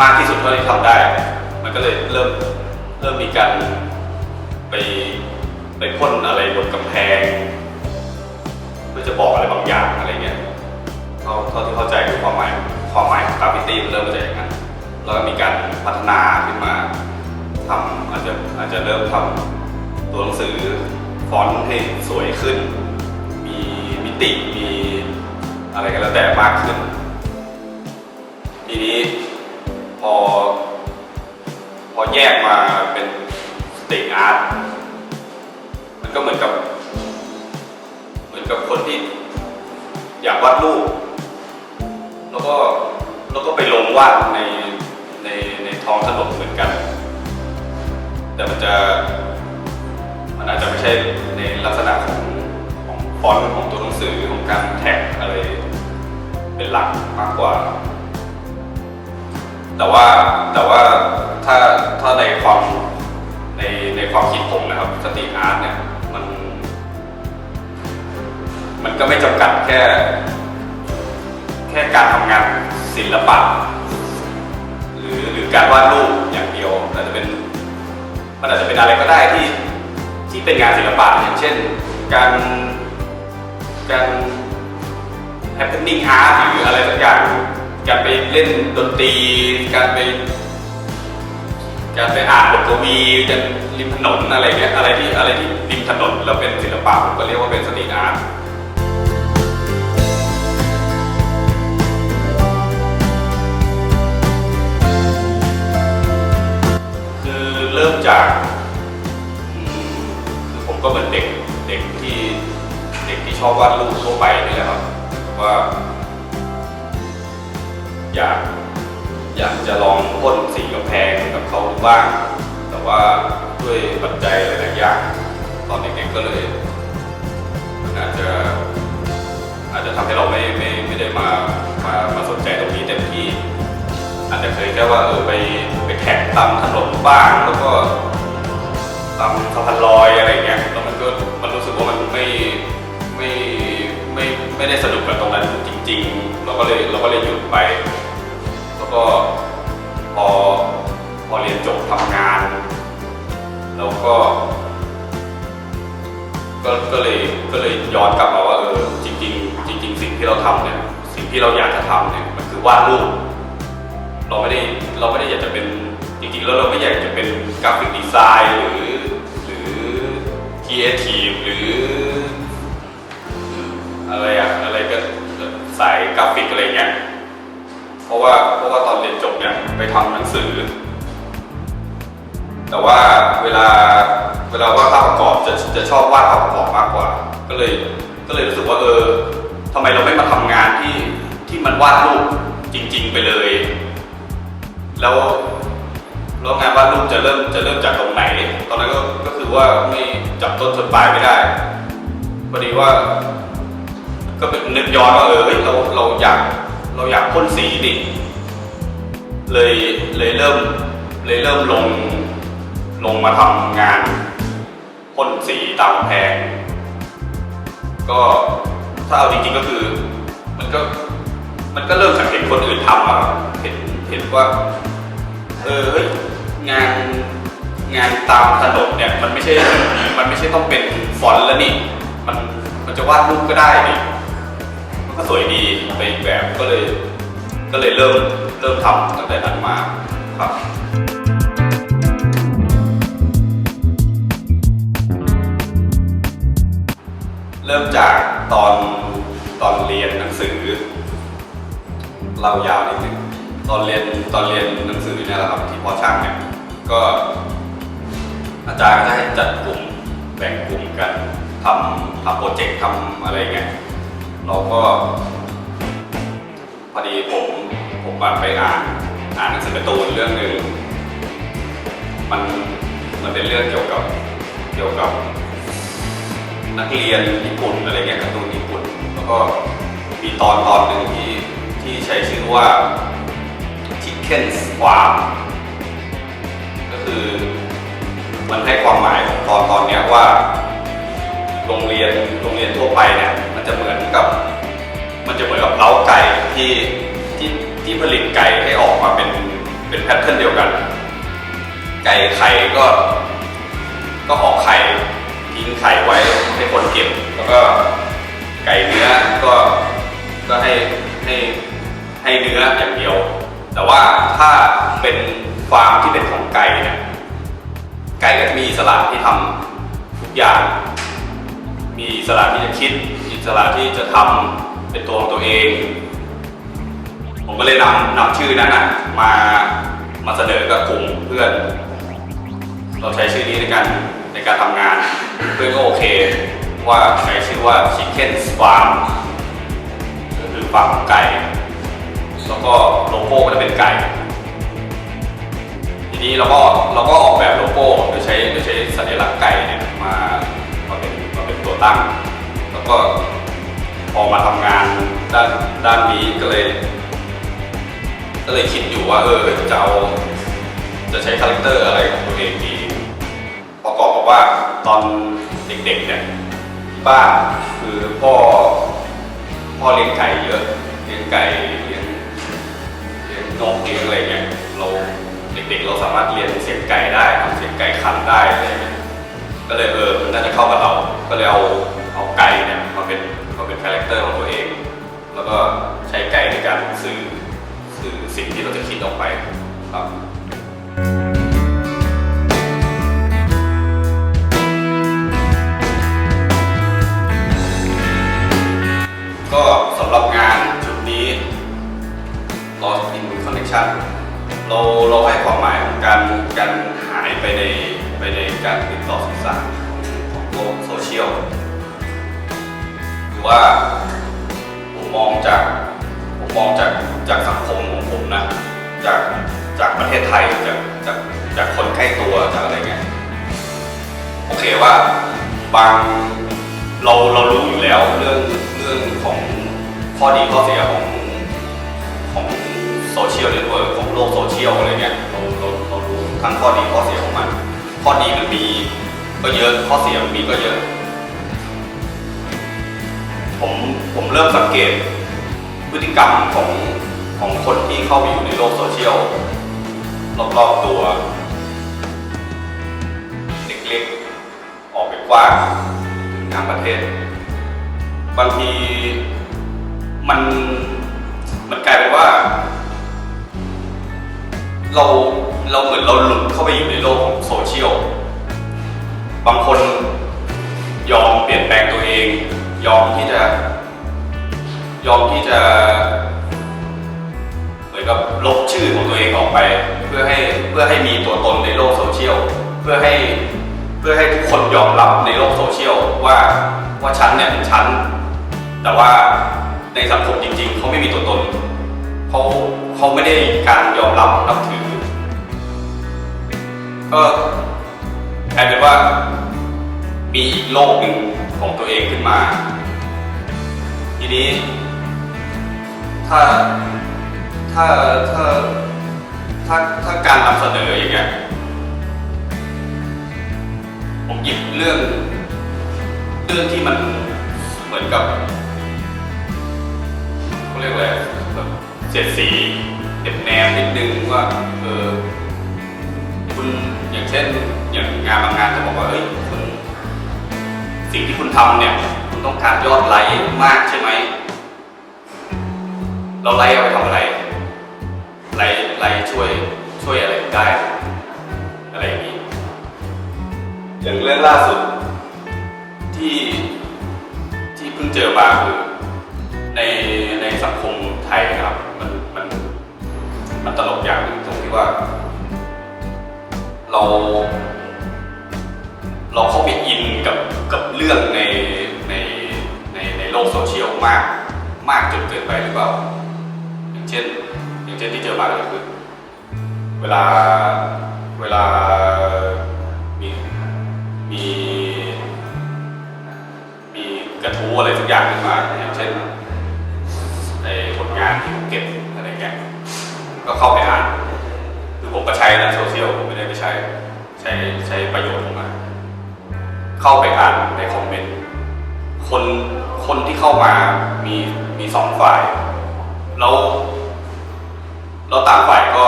มากที่สุดเท่าที่ทำได้ มันก็เลยเริ่มเริ่มมีการไปไปพ่นอะไรบนกำแพงเพื่อจะบอกอะไรบางอย่างอะไรเงี้ยเท่าเท่าที่เข้าใจคือความหมายความหมายของกราฟิตี้มันเริ่มมาจากอย่างนั้นแล้วก็มีการพัฒนาขึ้นมาทำอาจจะอาจจะเริ่มทำตัวหนังสือฟอนต์ให้สวยขึ้น มีมิติมีอะไรก็แล้วแต่มากขึ้น ทีนี้ อ พอแยกมาเป็นสตรีทอาร์ตมันก็เหมือนกับ เหมือนกับคนที่อยากวาดรูปแล้วก็แล้วก็ไปลงวาดในในในท้องถนนเหมือนกัน แต่มันจะมันอาจจะไม่ใช่ในลักษณะของของฟอนต์ของตัวหนังสือของการแท็กอะไรเป็นหลักมากกว่า แต่ว่าแต่ว่าถ้าถ้าในความในในความคิดผมนะครับสตรีทอาร์ตเนี่ยมัน มันก็ไม่จำกัดแค่ แค่การทำงานศิลปะ หรือหรือการวาดรูปอย่างเดียวอาจจะเป็นมันอาจจะเป็นอะไรก็ได้ที่ที่เป็นงานศิลปะอย่างเช่น การการ happening art หรืออะไรสักอย่าง เล่นดนตรี การไป การไปอ่านบทกวีกันริมถนนอะไรเงี้ยอะไรที่อะไรที่ริมถนนแล้วเป็นศิลปะผมก็เรียกว่าเป็นสตรีทอาร์ตคือเริ่มจากคือผมก็เหมือนเด็กเด็กที่เด็กที่ชอบวาดรูปทั่วไปนี่แหละครับว่า อยากอยากจะลองพ่นสีกำแพงกับเขาบ้าง แต่ว่าด้วยปัจจัยหลายๆอย่างตอนเด็กๆก็เลยมันอาจจะอาจจะทำให้เราไม่ไม่ไม่ได้มามามาสนใจตรงนี้เต็มที่อาจจะเคยแค่ว่าเออไปไปแข่งตามถนนบ้างแล้วก็ตามสะพานลอยอะไรเงี้ยแล้วมันก็มันรู้สึกว่ามันไม่ไม่ไม่ไม่ได้สนุกกับตรงนั้นจริง ๆ เราก็เลยเราก็เลยหยุดไป ก็พอพอเรียนจบทำงาน แล้วก็ก็ก็เลยก็เลยย้อนกลับมาว่าเออจริงๆจริงสิ่งที่เราทำเนี่ยสิ่งที่เราอยากจะทำเนี่ยมันคือวาดรูปเราไม่ได้เราไม่ได้อยากจะเป็นจริงๆแล้วเราไม่อยากจะเป็นกราฟิกดีไซน์หรือหรือครีเอทีฟหรืออะไรอะอะไรก็สายกราฟิกอะไรเงี้ย เพราะว่าเพราะว่าตอนเรียนจบเนี่ยไปทำหนังสือ แต่ว่าเวลาเวลาวาดภาพประกอบจะจะชอบวาดภาพประกอบมากกว่า ก็เลยก็เลยรู้สึกว่าเออทำไมเราไม่มาทำงานที่ที่มันวาดรูปจริง ๆ ไปเลย แล้วแล้วงานวาดรูปจะเริ่มจะเริ่มจากตรงไหน ตอนนั้นก็ก็คือว่าไม่จับต้นชนปลายไม่ได้พอดีว่า ก็เป็นนึกย้อนว่าเออเราเรา สีดิ เลยเลยเริ่มเลยเริ่มลงลงมาทำงานพ่นสีตามแพง ก็ถ้าเอาจริงๆก็คือ มันก็มันก็เริ่มจากเห็นคนอื่นทำอะเห็นเห็นว่า เอองานงานตามถนนเนี่ยมันไม่ใช่มันไม่ใช่ต้องเป็นฟอนต์แล้วนี่ มันมันจะวาดรูปก็ได้นี่มันก็สวยดีไปอีกแบบก็เลย ก็เลยเริ่มเริ่มทำตั้งแต่นั้นมาครับเริ่มจากตอนตอนเรียนหนังสือเล่ายาวนิดนึงตอนเรียนตอนเรียนหนังสือเนี่ยแหละครับที่พอช่างเนี่ยก็ อาจารย์ก็จะให้จัดกลุ่มแบ่งกลุ่มกันทำทำโปรเจกต์ทำอะไรเงี้ยเราก็ อดีผมผมไปอ่านอ่านหนังสือการ์ตูนเรื่องหนึ่งมันมันเป็นเรื่องเกี่ยวกับเกี่ยวกับ นักเรียนญี่ปุ่นอะไรเงี้ยการ์ตูนญี่ปุ่น แล้วก็มีตอนตอนหนึ่งที่ที่ใช้ชื่อว่า Chicken's Farm คือมันให้ความหมายของตอนตอนเนี้ยว่า โรงเรียนโรงเรียนทั่วไปเนี่ยมันจะเหมือนกับ ที่ที่ที่ผลิตไก่ให้ออกมาเป็นเป็นแพทเทิร์นเดียวกัน ไก่ไข่ก็ ก็ออกไข่ทิ้งไข่ไว้ให้คนเก็บ แล้วก็ไก่เนื้อก็ก็ให้ให้ให้เนื้ออย่างเดียว แต่ว่าถ้าเป็นฟาร์มที่เป็นของไก่เนี่ยไก่ก็จะมีอิสระที่ทำทุกอย่าง มีอิสระที่จะคิดอิสระที่จะทำเป็นตัวของตัวเอง ผมก็เลยนำนำชื่อนั้นนะมามาเสนอกับกลุ่มเพื่อน เราใช้ชื่อนี้ในการในการทำงาน เพื่อนก็โอเค ว่าใช้ชื่อว่า Chicken Farm ก็คือฟาร์มไก่ แล้วก็โลโก้ก็จะเป็นไก่ ทีนี้เราก็เราก็ออกแบบโลโก้โดยใช้โดยใช้สัญลักษณ์ไก่เนี่ยมามาเป็นมาเป็นตัวตั้ง แล้วก็พอมาทำงานด้านด้านนี้ก็เลย ก็เลยคิดอยู่ว่าเออจะเอาจะใช้คาแรคเตอร์อะไรของตัวเองดีประกอบกับว่าตอนเด็กๆเนี่ยบ้านคือพ่อพ่อเลี้ยงไก่เยอะเลี้ยงไก่เลี้ยงเลี้ยงนกเลี้ยงอะไรเงี้ยเราเด็กๆเราสามารถเรียนเสียงไก่ได้ทำเสียงไก่ขันได้อะไรเงี้ยก็เลยเออมันน่าจะเข้ากับเรา ก็เลยเอาเอาไก่เนี่ยมาเป็นมาเป็นคาแรคเตอร์ของตัวเอง แล้วก็ใช้ไก่ในการสื่อือสิ่งที่เราจะคิดออกไปครับก็สำหรับงานชุดนี้ Lost in Connection เราเราให้ความหมายของการการหายไปในไปในการติดต่อสื่อสารของโลกโซเชียลคือว่าผมมองจากผมมองจากจากสังคม จากจากประเทศไทยจากจากจากคนใกล้ตัวจากอะไรเงี้ยโอเคว่าบางเราเรารู้อยู่แล้วเรื่องเรื่องของข้อดีข้อเสียของของโซเชียลเน็ตเวิร์กของโลกโซเชียลอะไรเงี้ยเราเราเรารู้ทั้งข้อดีข้อเสียของมัน ข้อดีมันมีก็เยอะข้อเสียมันมีก็เยอะผมผมเริ่มสังเกตพฤติกรรมของ ของคนที่เข้าไปอยู่ในโลกโซเชียลรอบๆตัวเล็กๆออกไปกว้างถึงทั้งประเทศ บางทีมันมันกลายเป็นว่า เราเราเหมือนเราหลุดเข้าไปอยู่ในโลกของโซเชียลบางคนยอมเปลี่ยนแปลงตัวเอง ยอมที่จะ ยอมที่จะ ลบชื่อของตัวเองออกไป เพื่อให้เพื่อให้มีตัวตนในโลกโซเชียลเพื่อให้เพื่อให้ทุกคนยอมรับในโลกโซเชียลว่าว่าฉันเนี่ยเป็นฉันแต่ว่าในสังคมจริง ๆเขาไม่มีตัวตนเขาเขาไม่ได้การยอมรับนับถือ ก็กลายเป็นว่ามีอีกโลกหนึ่งของตัวเองขึ้นมา ทีนี้ ถ้า ถ้าถ้าถ้าถ้าการนำเสนออย่างเงี้ยผมหยิบเรื่อง เรื่องที่มันเหมือนกับเขาเรียกอะไรแบบเสียดสีเด็บแนมนิดนึงว่าเออคุณอย่างเช่นอย่างงานบางงานจะบอกว่าเฮ้ยคุณสิ่งที่คุณทำเนี่ย คุณต้องการยอดไลค์มากใช่ไหมเราไล่เอาไปทำอะไร ไล่ไล่ช่วยช่วยอะไรได้ อะไรอย่างนี้อย่างเรื่องล่าสุดที่ที่เพิ่งเจอมาคือในในสังคมไทยนะครับ มันมันมันตลกอย่างนึงตรงที่ว่า เรา เราเข้าไปอินกับกับเรื่องในในในในโลกโซเชียลมาก มากจนเกินไปหรือเปล่า อย่างเช่น อย่างเช่นที่เจอมาก็คือเวลาเวลามีมีมีกระทู้อะไรสักอย่างขึ้นมาอย่างเช่นในผลงานที่ผมเก็บอะไรเงี้ยก็เข้าไปอ่าน คือผมก็ใช้นะโซเชียลผมไม่ได้ไปใช้ผช้ใช้ประโยชน์ของมันเข้าไปอ่านในคอมเมนต์คนคนที่เข้ามามีมีสองฝ่ายแล้ว แล้วต่างฝ่ายก็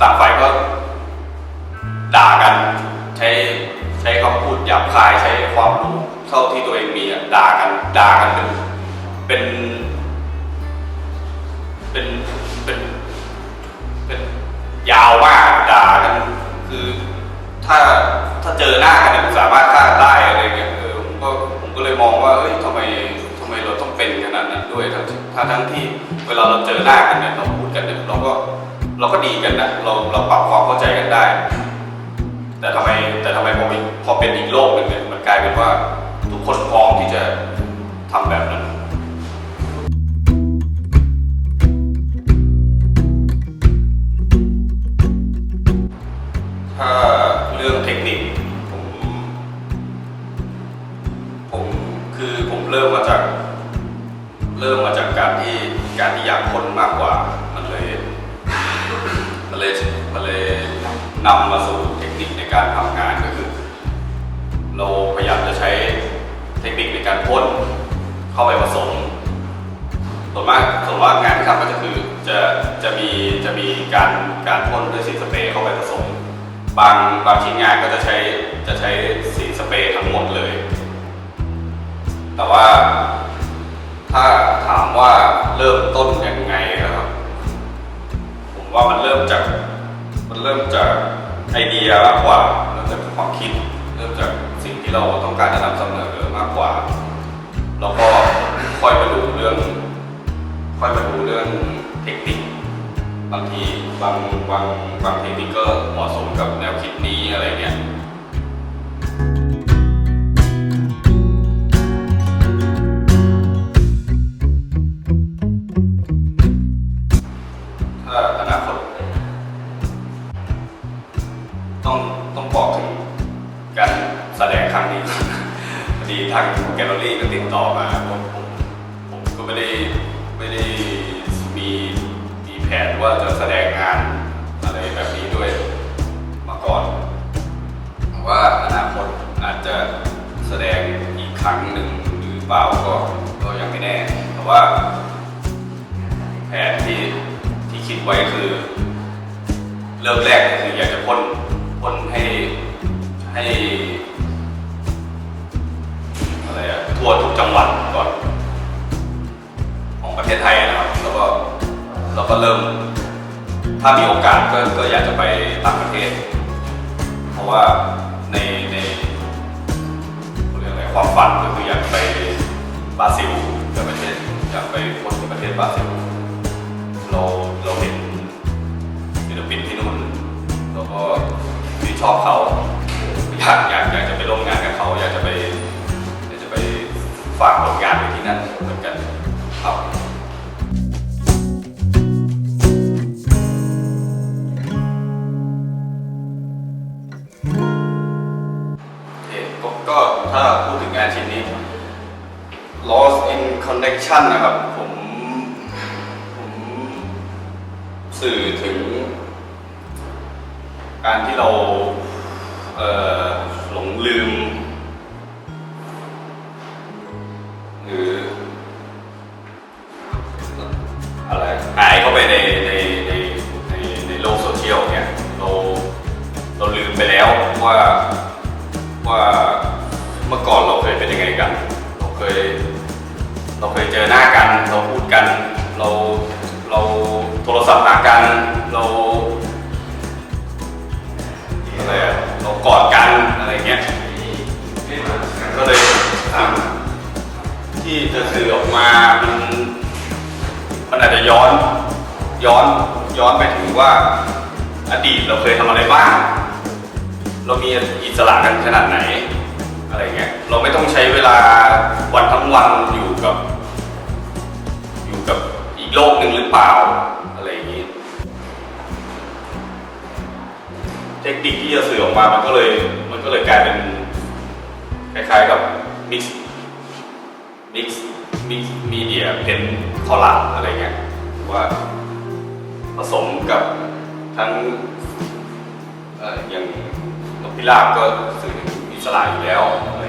ต่างฝ่ายก็ ด่ากันใช้ใช้คำพูดหยาบคายใช้ความรู้เท่าที่ตัวเองมีอะด่ากันด่ากันเป็นเป็นเป็นเป็นเป็นยาวมากด่ากันคือถ้าถ้าเจอหน้ากันเนี่ยสามารถฆ่าได้อะไรเงี้ยเออผมก็ผมก็เลยมองว่าเฮ้ยทำไมทำไมเราต้องเป็นขนาดนั้นด้วยทั้งที่ถ้าทั้งที่เวลาเราเจอหน้า ก็ดีกันนะเราเราปรับความเข้าใจกันได้ แต่ทำไมแต่ทำไมพอเป็นพอเป็นอีกโลกหนึ่งเนี่ยมันกลายเป็นว่าทุกคนพร้อมที่จะทำแบบนั้นถ้าเรื่องเทคนิคผมผมคือผมเริ่มมาจาก เริ่มมาจากการที่การที่อยากค้นมากกว่า มันเลยมันเลยนเลยนำมาสู่เทคนิคในการทำงานก็คือ เราพยายามจะใช้เทคนิคในการพ่นเข้าไปผสมส่วนมากส่วนมากงานที่ทำก็จะคือจะจะมีจะมีการการพ่นด้วยสีสเปรย์เข้าไปผสม บางบางชิ้นงานก็จะใช้จะใช้สีสเปรย์ ที่เราต้องการจะนำเสนอมากกว่า แล้วก็ค่อยมาดูเรื่อง ค่อยมาดูเรื่องเทคนิคบางทีบางบางบางเทคนิคก็เหมาะสมกับแนวคิดนี้อะไรเงี้ย อาจจะแสดงอีกครั้งหนึ่งหรือเปล่าก็ก็ยังไม่แน่ แต่ว่าแผนที่ที่คิดไว้คือ เริ่มแรกคืออยากจะพ่นพ่นให้ให้อะไรอะทั่วทุกจังหวัดก่อนของประเทศไทยนะครับแล้วก็แล้วก็เริ่ม ถ้ามีโอกาสก็ก็อยากจะไปต่างประเทศ เพราะว่า ก็ถ้าพูดถึงงานชิ้นนี้ Lost in Connection นะครับ ผม ผมสื่อถึง การที่เราเหลงลืม หรือ อะไรหายเข้าไปในในในในในโลกโซเชียลเนี่ย เราเราลืมไปแล้วว่าว่า เมื่อก่อนเราเคยเป็นยังไงกัน เราเคย เราเคยเจอหน้ากัน เราพูดกัน เรา เราโทรศัพท์หากัน เราอะไรอะเรากอดกันอะไรเงี้ย ก็เลยที่จะสื่อออกมา มัน มันอาจจะย้อน ย้อน ย้อนไปถึงว่า อดีตเราเคยทำอะไรบ้าง เรามีอิสระกันขนาดไหน อะไรเงี้ยเราไม่ต้องใช้เวลาวันทั้งวันอยู่กับ อยู่กับอีกโลกหนึ่งหรือเปล่าอะไรอย่างนี้ เทคนิคที่จะสื่อออกมามันก็เลยมันก็เลยกลายเป็นคล้ายๆกับมิกซ์มิกซ์มิกซ์มีเดียเป็นคอลัมน์อะไรเงี้ยว่าผสมกับทั้งอย่างพี่ลาบก็ สื่ออิสระอยู่แล้วอะไร